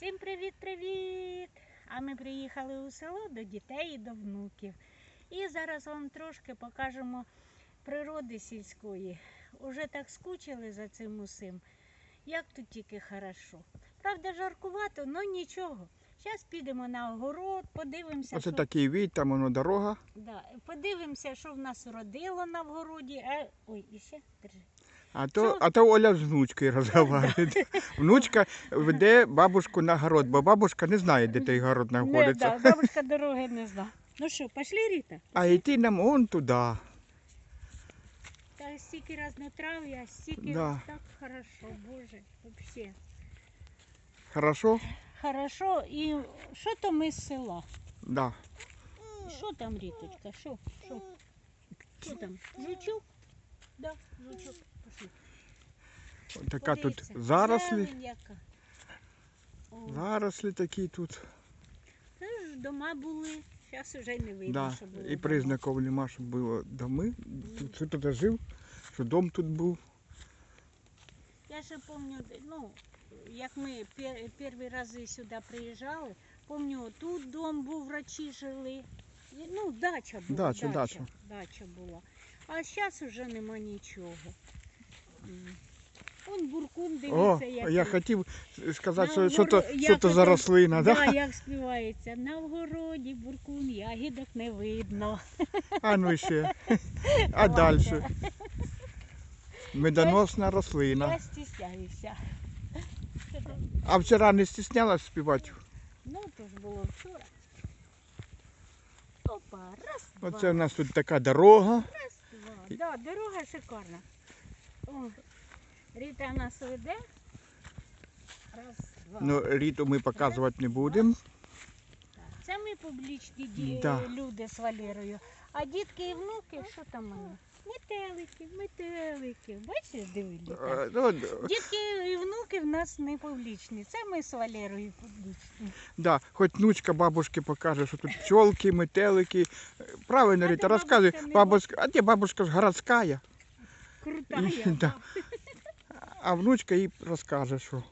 Всім привіт-привіт! А ми приїхали у село до дітей і до внуків. І зараз вам трошки покажемо природи сільської. Уже так скучили за цим усім. Як тут тільки хорошо. Правда, жаркувато, але нічого. Зараз підемо на огород, подивимося, Оце що... такий вид, там воно дорога. Да, подивимося, що в нас родило на вгороді. А... Ой, іще держи. А то, а то Оля з внучкою розмовляє. Внучка веде бабушку на город, бо бабушка не знає, де той город Не, знаходиться. да, бабушка дороги не зна. Ну що, пішли, Ріта? А йти нам он туди. Та стільки разнотрав'я, стільки Да. так хорошо, боже, вообще. Хорошо? Хорошо, і що то ми з села? Да. Що там, Ріточка? Що? Що? Що там? Жучок? Да, жучок. Така тут зарослі. зелень яка. О, Зарослі такі тут. це ж дома були. Зараз вже й не видно, Да. що було І дома. признаків нема, щоб було доми. Тут хто тут жив, що дом тут був. Я ще пам'ятаю, ну, як ми пер- перші рази сюди приїжджали, пам'ятаю, тут дом був, врачі жили. І, Ну, дача була. Дача, дача. дача була. А зараз вже нема нічого. М. Он буркун, О, як. я хотів сказати, що, що, то, що то за рослина, Да, да? як співається. На вгороді буркун, ягідок не видно. А ну ще. А Давайте. далі. Медоносна Я рослина. стісняюся. А вчора не стіснялась співати? Ну, то ж було вчора. Опа, раз, Оце у нас тут така дорога. раз, два. Да, дорога шикарна. О, Ріта нас веде. Раз, два. Ну, Ріту ми показувати не будемо. Це ми публічні ді... Да. люди з Валерою. А дітки і внуки, що там вони? Метелики, метелики. Бачиш. Е, ну, Дітки і внуки в нас не публічні. Це ми з Валерою публічні. да, хоч внучка бабушки покаже, що тут пчолки, метелики. Правильно, А Ріта, розказуй. бабушка не Бабушка, а де бабушка ж городська, Крута я. да. А внучка їй розкаже, що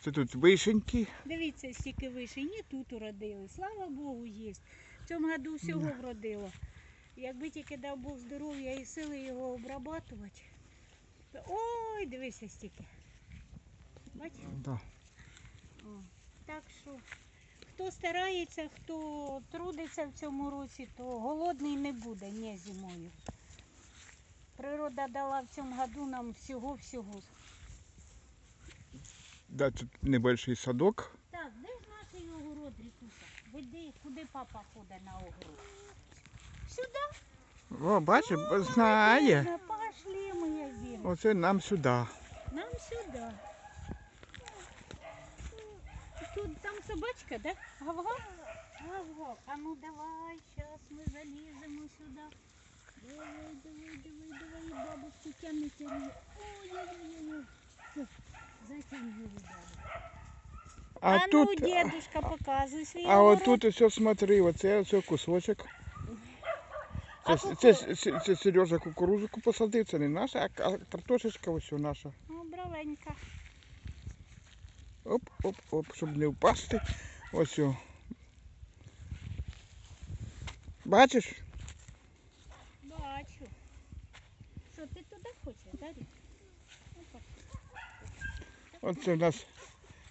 це тут вишеньки. Дивіться, стільки вишень і тут уродили. Слава Богу, є. В цьому году всього вродило. Якби тільки дав Бог здоров'я і сили його обрабатувати. то- Ой, дивися стільки. Бачиш? Да. О, Так що, хто старається, хто трудиться в цьому році, то голодний не буде, не зимою. Природа дала в цьому году нам всього-всього. Да, тут небольший садок. Так, де ж наш огород, Рікуся? Веди, куди папа ходить на огород? Сюди? О, бачиш, знає. Пошли, моя зіма. Оце нам сюди. Нам сюди. Тут там собачка, да? Гав-гав? Гав-гав. А ну давай, зараз ми заліземо сюди. Давай, давай, давай, давай, бабушку тяни, тяни. Ой-ой-ой. Все, затягни бабу. А, А, тут, ну, дедушка, показуй свій а огород. отут ось смотри, оце ось кусочок. Це, куку- це, це, це Сережа кукурузку посадив, це не наша, а, а картошечка ось наша. Ну, браленька. Оп, оп, оп, щоб не впасти. Ось. Бачиш? Бачу. Що, ти туди хочеш, да, Рік? Ну. Оце у нас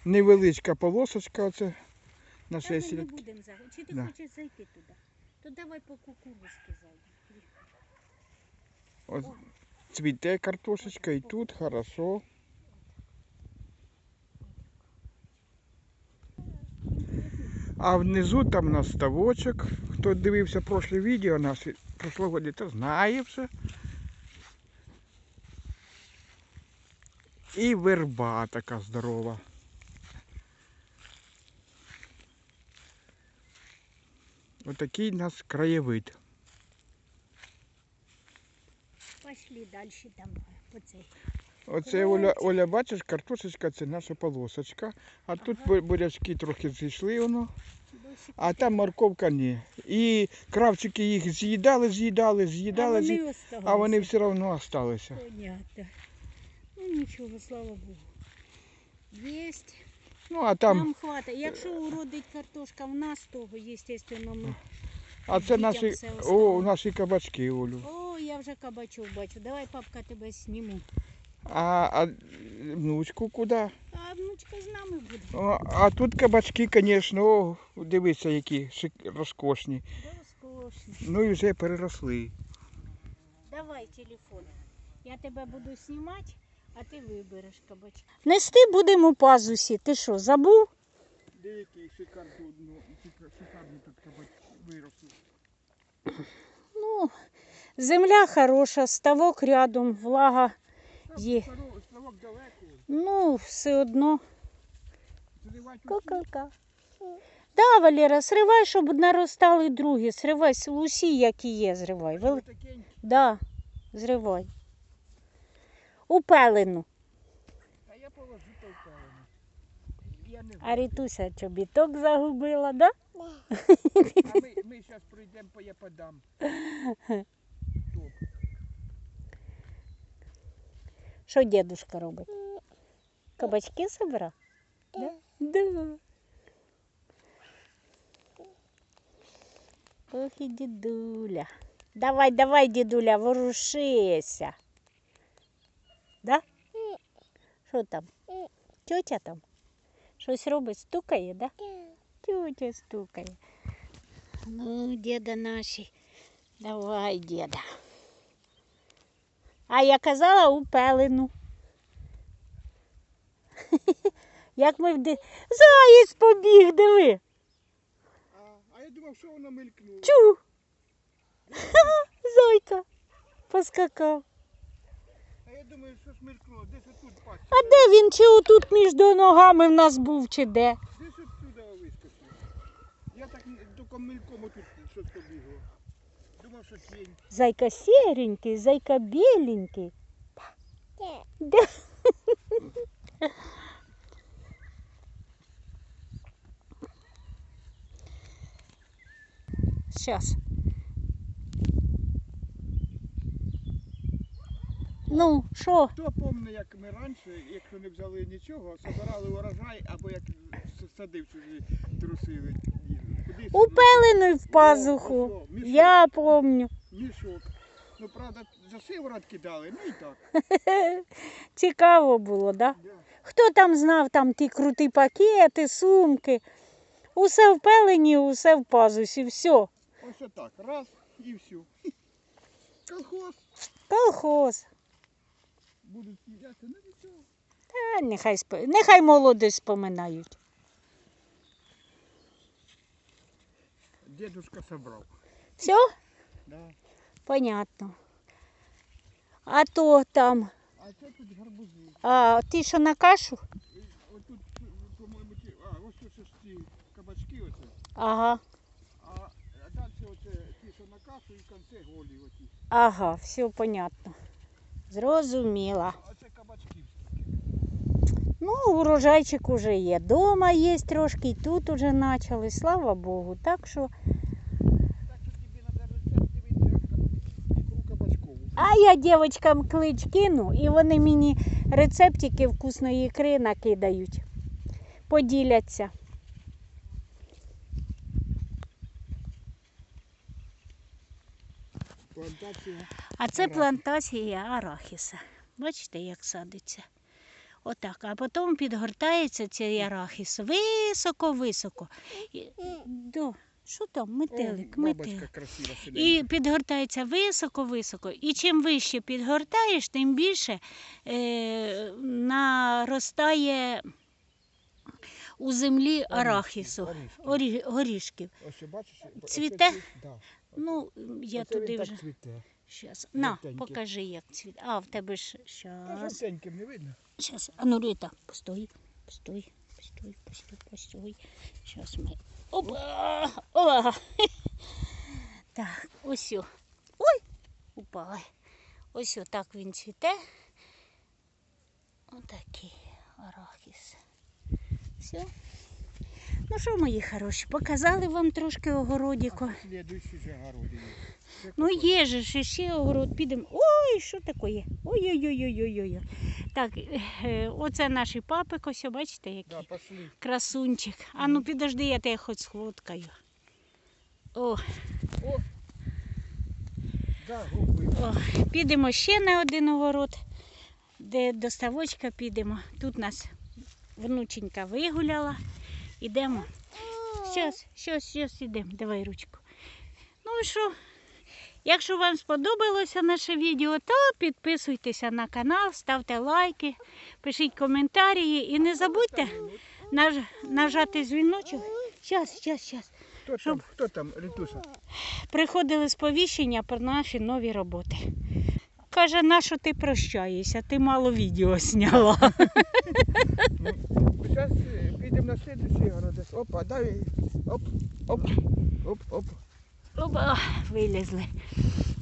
невеличка полосочка, оце на Та ми не 6 літ. будемо. Чи ти Да. хочеш зайти туди? То давай по кукурузки зайдемо. Ось цвіте картошечка і тут хорошо. А внизу там у нас ставочок. Хто дивився прошле відео наше прошлого літа, знає вже. І верба така здорова. Отакий у нас краєвид. Пошли далі там по цей. Оце Оля, Оля, бачиш, картошечка це наша полосочка. А тут бурячки трохи зійшли воно, а там морковка ні. І кравчики їх з'їдали, з'їдали, з'їдали, з'ї- вони а вони все одно залишилися. Понятно. Ну нічого, слава Богу. Єсть. Ну, а там, Нам хватить. Якщо уродить картошка в нас, то, звісно, ми. а це наші, о, наші кабачки, Олю. О, я вже кабачок бачу. Давай, папка, тебе зніму. А, а внучку куди? А внучка з нами буде. О, а тут кабачки, звісно, о, дивися, які шик... розкошні. Розкошно. Ну і вже переросли. Давай телефон. Я тебе буду знімати, а ти вибереш кабачок. Нести будемо пазусі. Ти що, забув? Деякі ну, шикарні тут кабачки виросли. Ну, земля хороша, ставок рядом, влага є. Ну, все одно. Куколка. Да, Валера, сривай, щоб наростали другі. Сривай усі, які є, зривай. Вел... Да, зривай. У пелену. А я положу то. Я не А Рітуся чобіток загубила, да? А ми, ми зараз пройдемо, я подам. Що дедушка робить? Кабачки собирав? Да. Да. Ох і дідуля. Давай, давай, дідуля, ворушися. Да? Що там? Тьотя там? Щось робить, стукає, да? Тьотя стукає. Ну, діда наші. Давай, діда. А я казала у пелену. Як ми в ди... Заєць побіг, диви. А, а я думав, що воно мелькнуло. Чу. Зойка. Поскакав. А я думаю, що ж мелькнуло, десь отут пасть. А де він? Чи отут між ногами в нас був, чи де? Десь отсюда вискочив. Я так тільки мельком отут щось побігло. Думав, що тінь. Зайка серенький, зайка біленький. Да. Сейчас. Ну, що? Хто помне, як ми раніше, якщо не взяли нічого, собирали урожай або як садив чужі трусили. Куди У пелену в пазуху. Я помню. Мішок. Ну, правда, за сиворот кидали, ну і так. Цікаво було, да? Да. Хто там знав там ті круті пакети, сумки? Усе в пелені, усе в пазусі, все. Ось отак, раз і все. Колхоз. Колхоз. Будуть сміятися, ну нічого. Та нехай, спо- нехай молодість споминають. Дедушка собрав. Все? Да. Понятно. А то там, А це тут гарбузи. а ти що на кашу? І Отут, по-моєму, ті, а, ось тут ж ці кабачки оце. Ага, А, а далі оце ті, що на кашу і в кінці голі оті. ага, все понятно. Зрозуміла. А це кабачки. Ну, урожайчик уже є. Дома є трошки, і тут уже почали, слава Богу. Так що, я дівчаткам клич кину, і вони мені рецептики вкусної ікри накидають. Поділяться. А це плантація арахіса. Бачите, як садиться. Отак. А потім підгортається цей арахіс високо-високо. Да. Що там? Метелик, О, метелик. Красива. І підгортається високо-високо. І чим вище підгортаєш, тим більше е, наростає у землі арахісу, горішки. орі- горішків. Ось бачиш? Цвіте? Да. Ну, я Оце туди вже. цвіте. Щас. На, покажи, як цвіт. А, в тебе ж щас. не видно? Щас. А ну, Рита, постой, постой, постой, постой, постой. Щас ми. Опа! Опа! Так, ось. Ой! Упала. Ось отак він цвіте. Отакий арахіс. Все. Ну що, мої хороші, показали вам трошки огородіку. Слідуючий же огород є. Це Ну є же ж ще огород, підемо. Ой, що таке? Ой-ой-ой-ой-ой. Так, е, оце наш папик, ось, бачите, який Да, красунчик. А ну підожди, я тебе хоч сфоткаю. О, Да, о, підемо ще на один огород, де до ставочка підемо. Тут нас внученька вигуляла. Ідемо. Щас, щас, щас ідемо. Давай ручку. Ну і що? Якщо вам сподобалося наше відео, то підписуйтеся на канал, ставте лайки, пишіть коментарі і не забудьте наж- нажати дзвіночок. Щас, щас, щас. Хто Щоб- там? Хто там, Ритуша? Приходили сповіщення про наші нові роботи. Каже, на що ти прощаєшся? Ти мало відео зняла. Підемо на слідуючий огород. Опа, дай. Оп, оп, оп, оп. Опа, вилізли.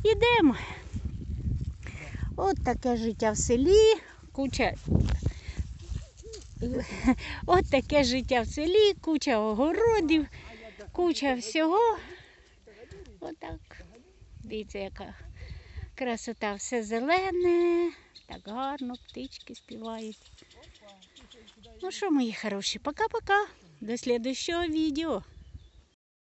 Ідемо. От таке життя в селі. Куча. От таке життя в селі, куча огородів, куча всього. Отак. Дивіться, яка красота, все зелене, так гарно, птички співають. Ну що, мої хороші, пока-пока. До следующего відео.